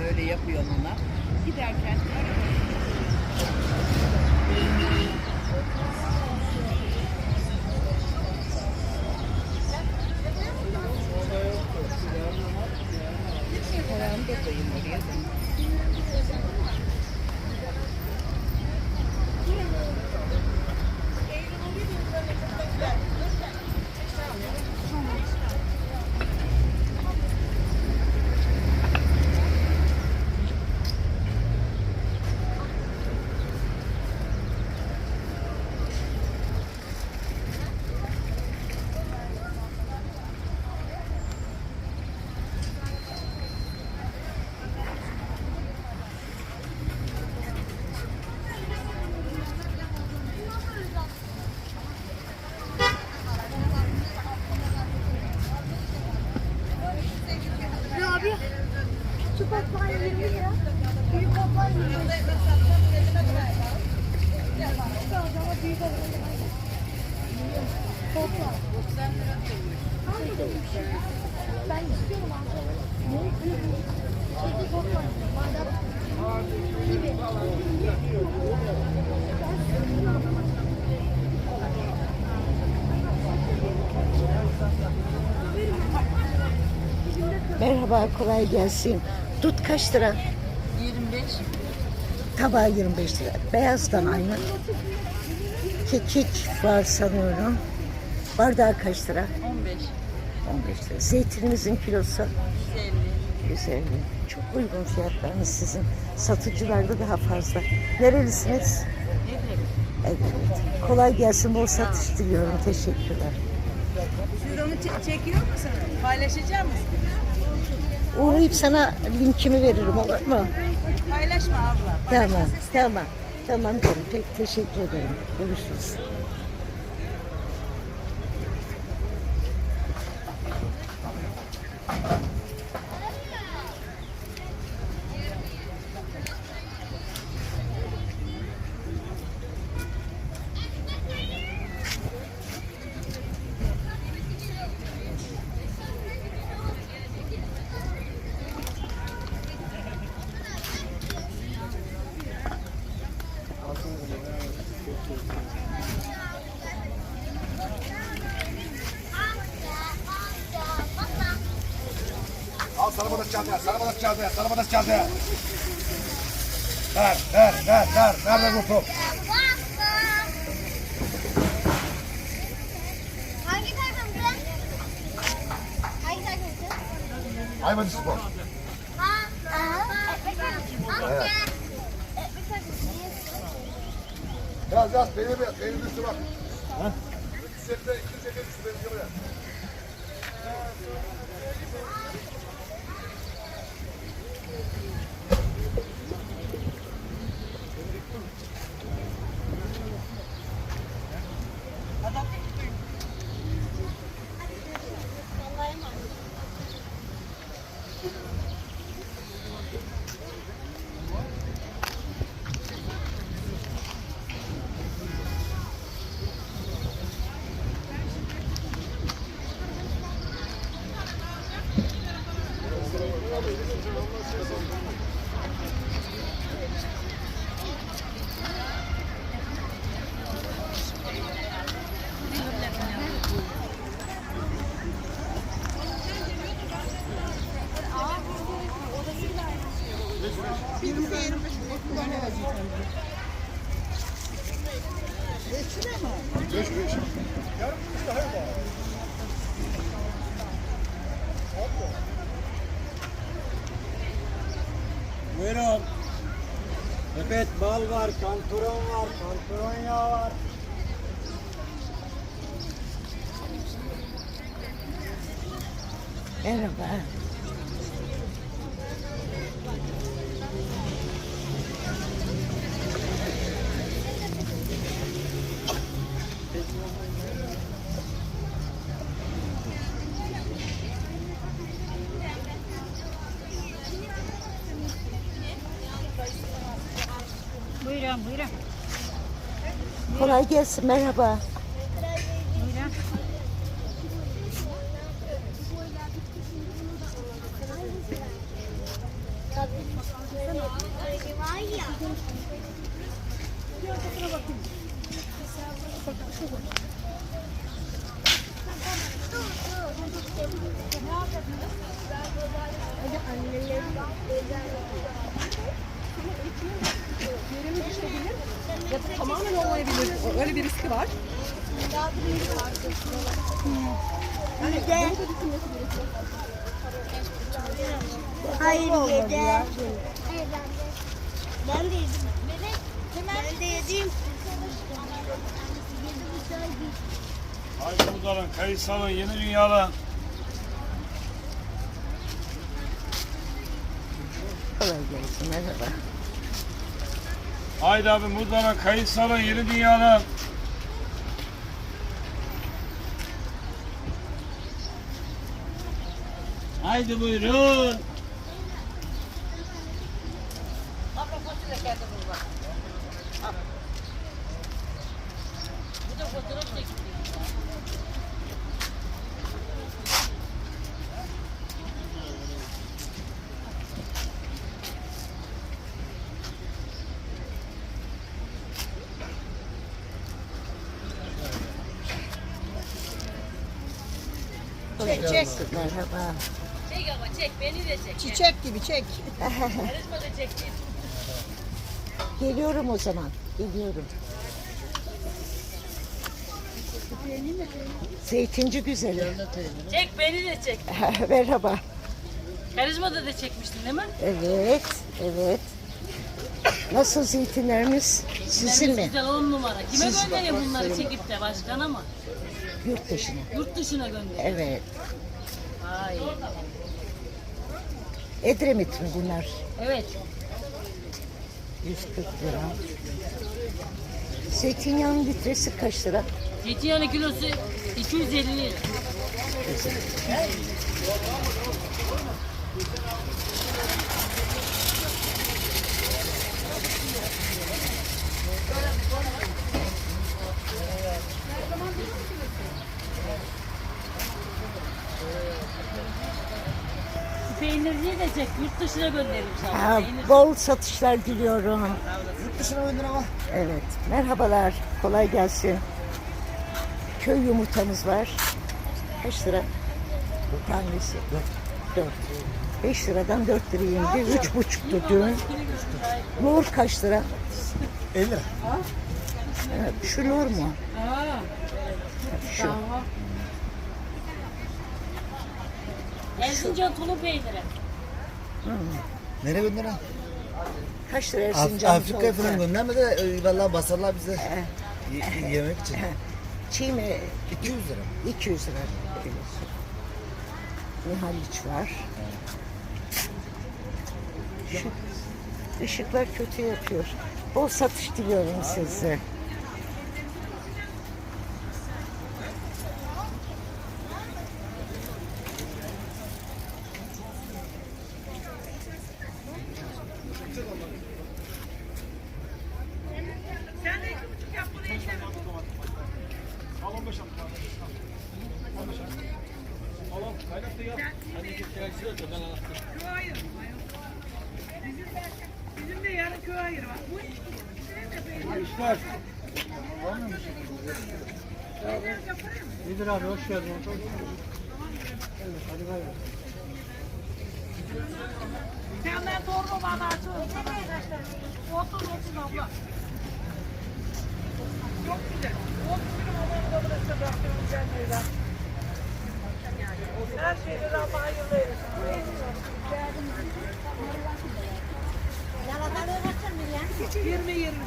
Böyle yapıyorum ona. Giderken Paramı da koyayım oraya da. Ne abi? Şu papağan 20 lira. Büyük papağan 20 lira. Ama büyük papağan. Papağan. Hangi demiş? Ben istiyorum abi. Ne? Şeyde papağan. Madem gibi. Merhaba, kolay gelsin. Tut kaç lira? 25 Tabağı 25 lira. Beyazdan aynı. Kekik var sanıyorum. Bardağı kaç lira? 15 15 lira. Zeytinimizin kilosu 150 150. Çok uygun fiyatlarınız sizin. Satıcılarda daha fazla. Nerelisiniz? Evet. Kolay gelsin, bol satış diliyorum. Teşekkürler. Siz onu çe- çekiyor musunuz? Paylaşacak mısınız? Uğrayıp sana linkimi veririm olur mu? Paylaşma abla. Tamam, tamam. Tamam canım. Pek teşekkür ederim. Görüşürüz. Al sana balık çantaya, sana balık çantaya. Ver, ver, ver, ver. Nerede bu top? Hangi takımsın? Hangi takımsın? Hayvan spor. Ha? Evet. Yaz yaz, peynir yaz, peynir üstü bak. Ha? 350, 250 üstü benim gibi yaz. Beş, beş. Yarım üstü hayvan var. Buyurun. Evet bal var, kantaron var, kantaron yağı var. Merhaba. Kolay gelsin, merhaba. Hadi anneler, Annelerin Yerimi düşebilir ya da tamamen olmayabilir. Öyle bir riski var. Hayır yedi. Ben de yedim. Ben de yedim. Haydi Mudalan, Kayısalı, Yeni Dünyalı. Kolay gelsin. Merhaba. Haydi abi Mudalan, Kayısalı, Yeni Dünyalı. Haydi buyurun. Kolay gelsin. Merhaba. Çek ama çek beni de çek. Çiçek gibi çek. Karizma da çek. Geliyorum o zaman. Geliyorum. Zeytinci güzeli. Çek beni de çek. Merhaba. Karizmada da çekmiştin değil mi? Evet, evet. Nasıl zeytinlerimiz? Sizin mi? Güzel on numara. Kime Siz- gönderiyor bunları çekip de başkana mı? Yurt dışına. Yurt dışına gönderiyor. Evet. Ay. Edremit mi bunlar? Evet. 140 lira. Zeytinyağının litresi kaç lira? Zeytinyağının kilosu 250 lira. Şu Peynirciyi de çek. Yurt dışına gönderim sana. Ha, Peynir. bol satışlar diliyorum. Yurt dışına gönder ama. Evet. Merhabalar. Kolay gelsin. Köy yumurtamız var. Kaç lira? Tanesi. Dört. Beş liradan dört liraya indi. Üç buçuktu dün. Lor kaç lira? 50 lira. Evet, şu lor mu? Şu. Erzincan tulum peyniri. Nereye gönder ha? Kaç lira Af Erzincan'ımız Afrika'ya olsa? falan gönderme de e, vallahi basarlar bize. Y- yemek için. Çiğ mi? 200 lira. 200 lira. Nihaliç var. Şu ışıklar kötü yapıyor. Bol satış diliyorum size. Nedir abi hoş geldin. Senden torba bana açın. Otur otur abla. Çok güzel. Otur benim babam da burası bırakıyorum şeyler. Her şeyleri Allah hayırlı eylesin. Yirmi yirmi.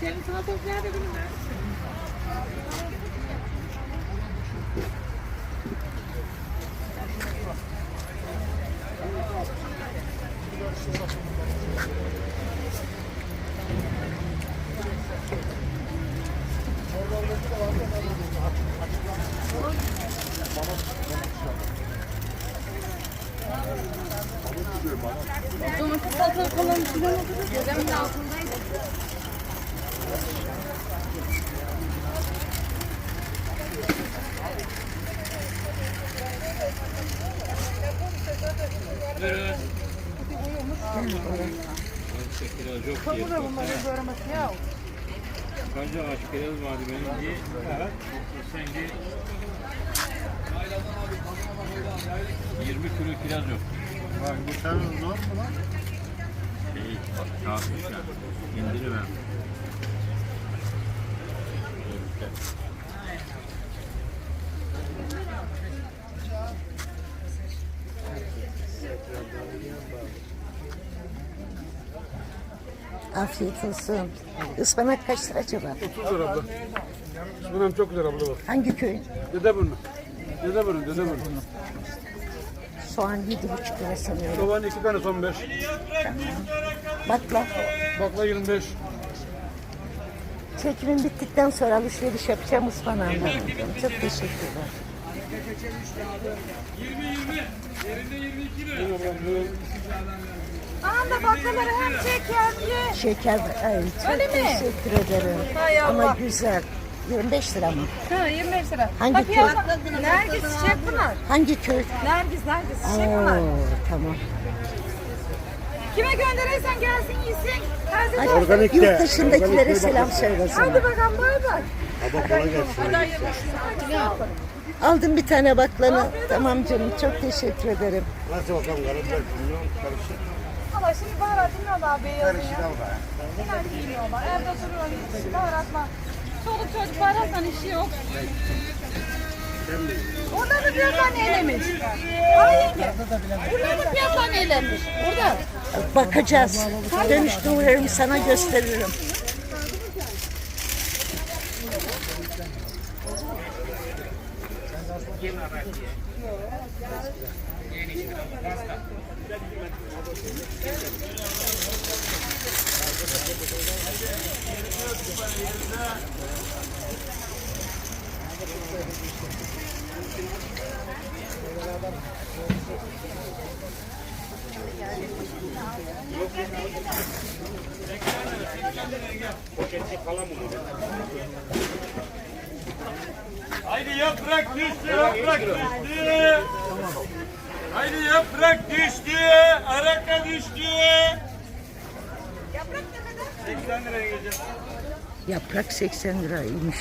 Senin salatalık nerede bilmem. Domates salatalık falan Gözümün altındaydı. Kapıda bunları görmesi ya. Kaç ağaç kiraz vardı benim diye. Evet. Sen de 20 kilo kiraz yok. Bak bu senin zor mu lan? Değil. Bak çarpmışlar. İndirimem. Afiyet olsun. Ispanak kaç lira acaba? 30 lira abla. Bunun çok güzel abla bak. Hangi köy? Dede bunu. Dede bunu, dede bunu. Soğan yedi buçuk lira sanıyorum. Soğan iki tane son 5. Bakla. Bakla 25. Çekimim bittikten sonra alışveriş yapacağım ıspanağımı alacağım. Çok teşekkürler. Anda baklaları hem şekerli. Şeker, ay, çok Öyle mi? teşekkür ederim. Hay Ama Allah. güzel. 25 lira mı? Ha 25 lira. Hangi Bak köy? Nergis çiçek bunlar. Hangi köy? Nergis, Nergis çiçek bunlar. Oo, tamam. Kime gönderirsen gelsin yesin. Taze taze. Organik de. Yurt dışındakilere selam söyle o zaman. Hadi bakalım bay bay. Baba kolay gelsin. Aldım bir tane baklanı. Tamam canım çok teşekkür ederim. Nasıl bakalım karabiber kimyon karışık. Ama şimdi baharat bilmiyorlar beyazı Karışık ya. bana. İnan bilmiyorlar. Evde oturuyorlar hiç baharatla. Çoluk çocuk baharatla işi yok. Orada da fiyatlar neylemiş? Hayır ki. Burada da fiyatlar neylemiş? Burada. Bakacağız. Dönüşte uğrarım sana gösteririm. Yaprak 80 liraymış.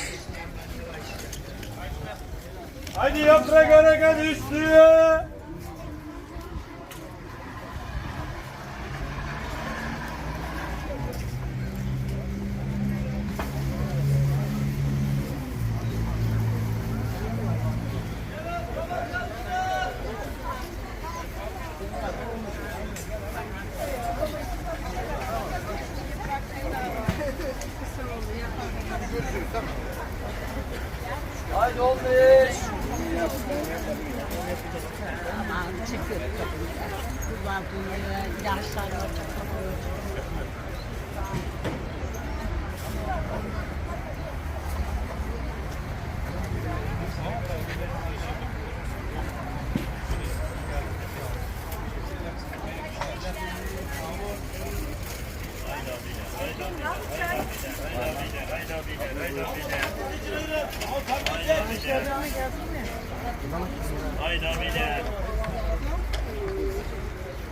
Haydi abiler.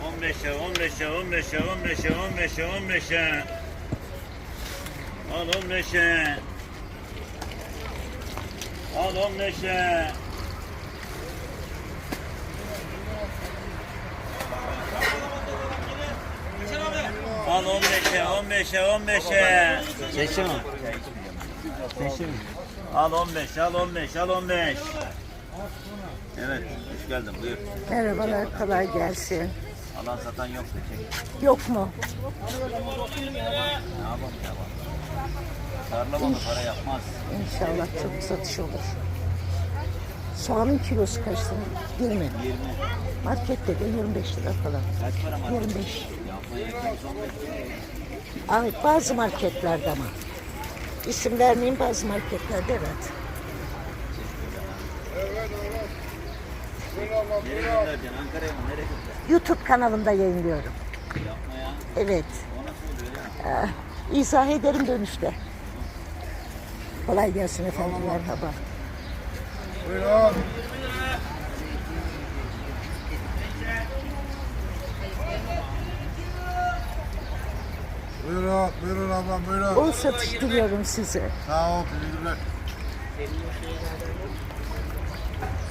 15'e, 15'e, 15'e, 15'e, 15'e, 15'e. Al 15'e. Al 15'e. Al 15'e, 15'e, 15'e. Seçim. Seçim. Al 15, al 15, al 15. Evet, hoş geldin. Buyur. Merhabalar kolay gelsin. Alan satan yok çek. Yok mu? Ne yapalım ya bak. Tarlamalı para yapmaz. İnşallah çok satış olur. Soğanın kilosu kaç lira? 20. 20. Markette de 25 lira falan. Kaç para var? 25. Yapma yakın son Ay, bazı marketlerde ama. İsim vermeyeyim bazı marketlerde evet. YouTube kanalımda yayınlıyorum. Evet. Ah, izah ederim dönüşte. Kolay gelsin efendim merhaba. Buyurun. Buyurun, buyurun ablam buyurun. Bol satış diliyorum size. Sağ ol, teşekkürler.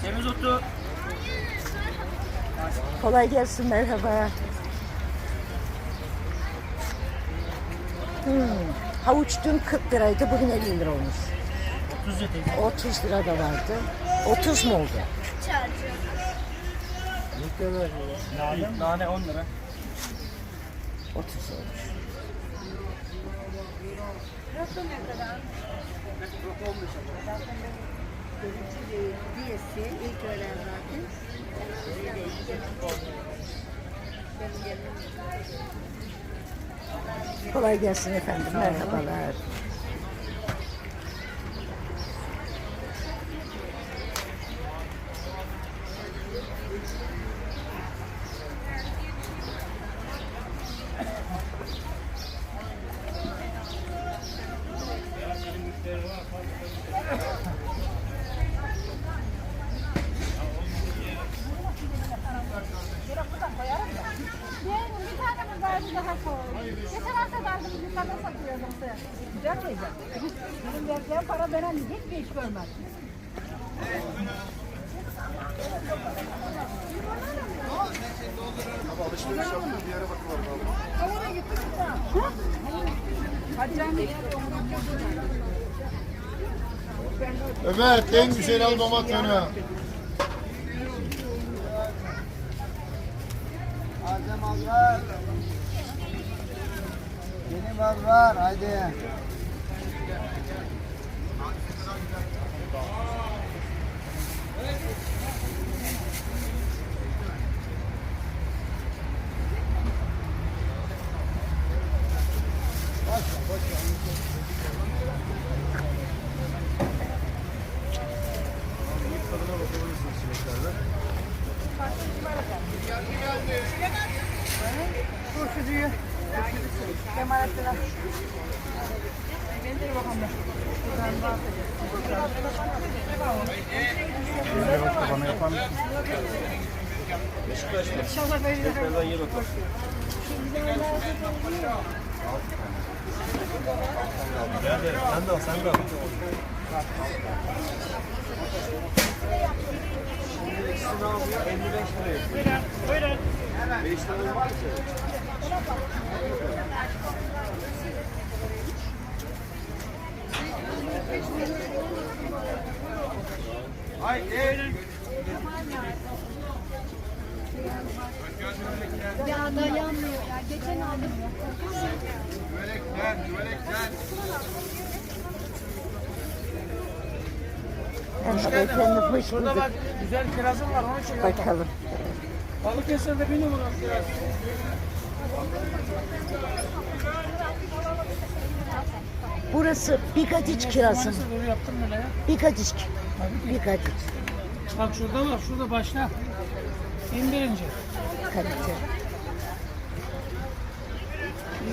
Semizotu. Kolay gelsin merhaba. Hmm. Havuç dün 40 liraydı bugün 50 lira olmuş. 30 lira. 30 lira da vardı. 30 mu oldu? Nane 10 lira. 30 olmuş. Diyesi ilk öğlen zaten. Kolay gelsin efendim. Merhabalar. Yeğenim bir tane mi verdi daha koy. Geçen hafta verdim yukarıda satıyordum size. Güzel miydi? Benim vereceğim para veren hiç mi hiç görmez. Ömer en güzel al domatını. Malzeme az var. Yeni var var haydi. çocuğu. Emanetlere. Gönder bakalım. Buradan bahsedeceğiz. Bana yapar mısın? İnşallah böyle. Tekrardan ye bakalım. Sen de al, sen de al. İkisini al, 55 liraya. Buyurun, buyurun. 5 lira var ki. Ya dayanmıyor ya. Geçen aldım. Merhaba efendim. Hoş bulduk. güzel kirazım var onu çekiyorum. Bakalım. Balıkesir'de bir numara kiraz. Burası mı? Doğru yaptım böyle ya. Bigadiç. Bigadiç. Bak şurada var şurada başla. İndirince. Kalite.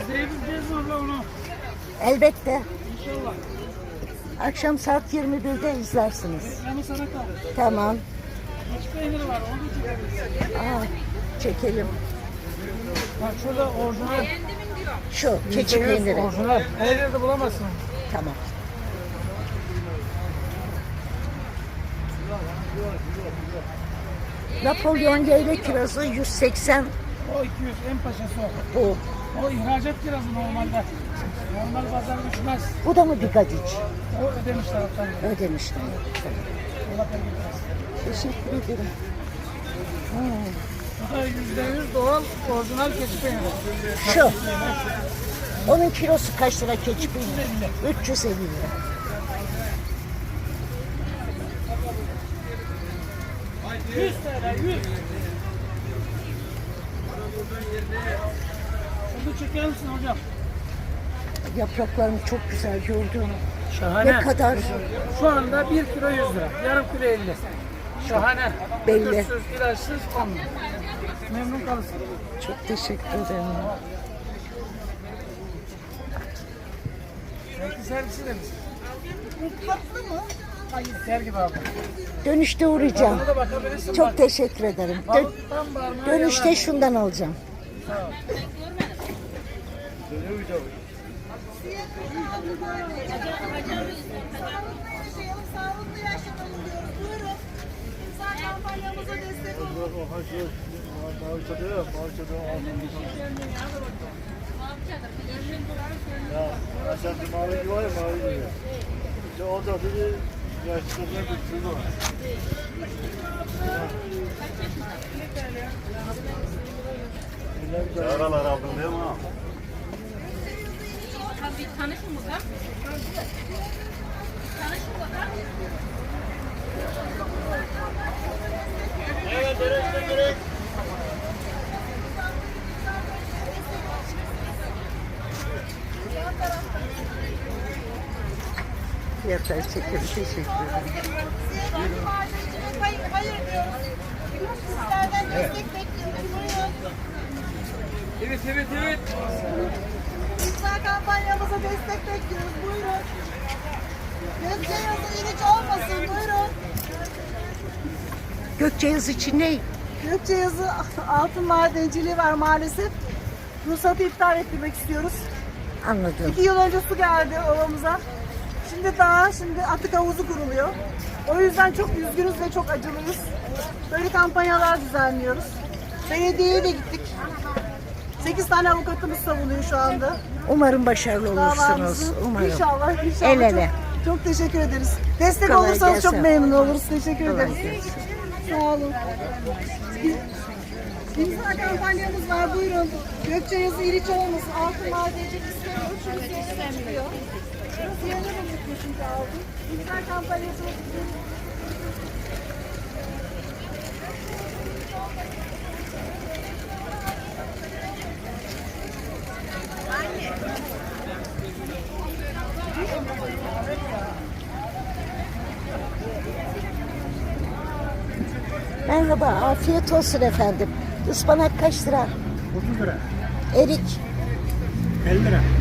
İzleyebileceğiz abla onu? Elbette. İnşallah. Akşam saat 21'de izlersiniz. Yanı sana kalır. Tamam. İç peyniri var onu da çekebiliriz. Aa, çekelim. Bak şurada orijinal. Şu keçi peyniri. Orijinal. Her yerde bulamazsın. Tamam. Napolyon yayla kirazı 180 O 200 en paşası o. bu. O ihracat kirazı normalde. Normal pazar düşmez. Bu da mı Bigadiç? O ödemiş taraftan. Ödemiştim. Allah bereket versin. Teşekkür ederim. Da %100 doğal orijinal keçi peyniri. Şu. Onun kilosu kaç lira keçi peyniri? 350 lira. Yüz TL 100. Bunu çeker misin hocam? Yapraklarım çok güzel gördüm. Şahane. Ne kadar? Şu anda 1 kilo 100 lira. Yarım kilo 50. Şahane. Belli. Gübürsüz, ilaçsız 10 lira. Memnun kalırsın. Çok teşekkür ederim. Belki servisi de misin? Tatlı mı? Hayır. Ser gibi abi. Dönüşte uğrayacağım. Buna da bakabilirsin. Çok bak. teşekkür ederim. Dön- Balık tam bağırmaya dönüşte yalan. şundan alacağım. Sağlıklı yaşamayın diyoruz. Buyurun. İnsan kampanyamıza destek olun. Bağışladı ya, bağışladı. Ya, aşağıda mavi gibi var ya, mavi gibi. İşte o da dedi, yaşlılarına bir sürü var. Yaralar aldın değil mi? ha? Tabii tanışın lan? Tanışın mı lan? Fiyatlar çekiyor. Teşekkür ederim. Hayır, hayır diyoruz. Sizlerden destek bekliyoruz. Buyurun. Evet evet evet. İmza kampanyamıza destek bekliyoruz. Buyurun. Gökçe yazı iliç olmasın. Buyurun. Gökçeyaz için ne? Gökçe yazı altın madenciliği var maalesef. Ruhsatı iptal ettirmek istiyoruz. Anladım. İki yıl önce su geldi ovamıza. Şimdi daha şimdi atık havuzu kuruluyor. O yüzden çok üzgünüz ve çok acılıyız. Böyle kampanyalar düzenliyoruz. Belediyeye de gittik. 8 tane avukatımız savunuyor şu anda. Umarım başarılı olursunuz. Davamızı. Umarım. İnşallah, inşallah. El ele. Çok, çok teşekkür ederiz. Destek Kolay olursanız çok gelsin. memnun oluruz. Teşekkür Kolay ederiz. gelsin. Sağ olun. İmza kampanyamız var. Buyurun. Gökçe yazı iliç olmasın. Altın madencilik istemiyoruz. Çünkü siyahı çıkıyor. Siyahı da unutmuş çünkü aldım. İmza kampanyasına gidiyoruz. Merhaba, afiyet olsun efendim. Ispanak kaç lira? 30 lira, Erik 50 lira.